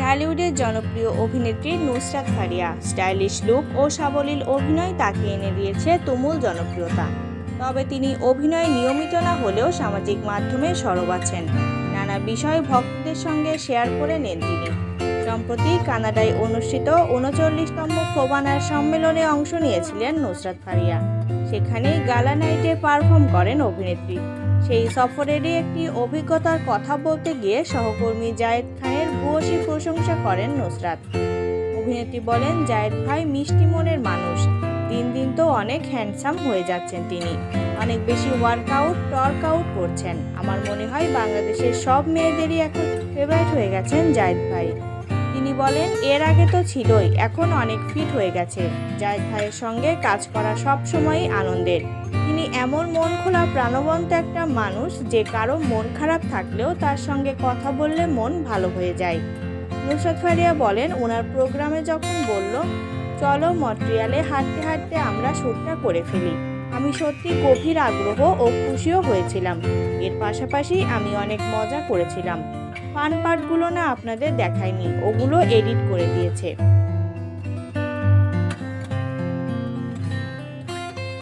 ঢালিউডের জনপ্রিয় অভিনেত্রী Nusrat Faria. Stylish look ও সাবলীল অভিনয় তাকে এনে দিয়েছে তুমুল জনপ্রিয়তা। তবে তিনি অভিনয় নিয়মিত না হলেও সামাজিক মাধ্যমে সরব আছেন। নানা বিষয় ভক্তদের সঙ্গে শেয়ার করে নেন তিনি। সম্প্রতি কানাডায় অনুষ্ঠিত উনচল্লিশতম ফোবানার সম্মেলনে অংশ নিয়েছিলেন নুসরাত ফারিয়া। সেখানেই গালা নাইটে পারফর্ম করেন অভিনেত্রী। সেই সফরেরই একটি অভিজ্ঞতার কথা বলতে গিয়ে সহকর্মী জায়েদ খানের ভূয়সী প্রশংসা করেন নুসরাত। অভিনেত্রী বলেন, জায়েদ ভাই মিষ্টি মনের মানুষ। দিন দিন তো অনেক হ্যান্ডসাম হয়ে যাচ্ছেন তিনি। অনেক বেশি ওয়ার্কআউট টর্ক আউট করছেন। আমার মনে হয় বাংলাদেশের সব মেয়েদেরই এখন ফেভারিট হয়ে গেছেন জায়েদ ভাই। তিনি বলেন, এর আগে তো ছিলই, এখন অনেক ফিট হয়ে গেছে। জায়েদ ভাইয়ের সঙ্গে কাজ করা সব সময়ই আনন্দের। তিনি এমন মন খোলা প্রাণবন্ত একটা মানুষ যে কারও মন খারাপ থাকলেও তার সঙ্গে কথা বললে মন ভালো হয়ে যায়। নুসরাত ফারিয়া বলেন, ওনার প্রোগ্রামে যখন বলল, চলো মন্ট্রিয়ালে হাঁটতে হাঁটতে আমরা শ্যুটটা করে ফেলি। আমি সত্যি গভীর আগ্রহ ও খুশিও হয়েছিলাম। এর পাশাপাশি আমি অনেক মজা করেছিলাম। ফান পার্টগুলো না আপনাদের দেখায়নি। ওগুলো এডিট করে দিয়েছে।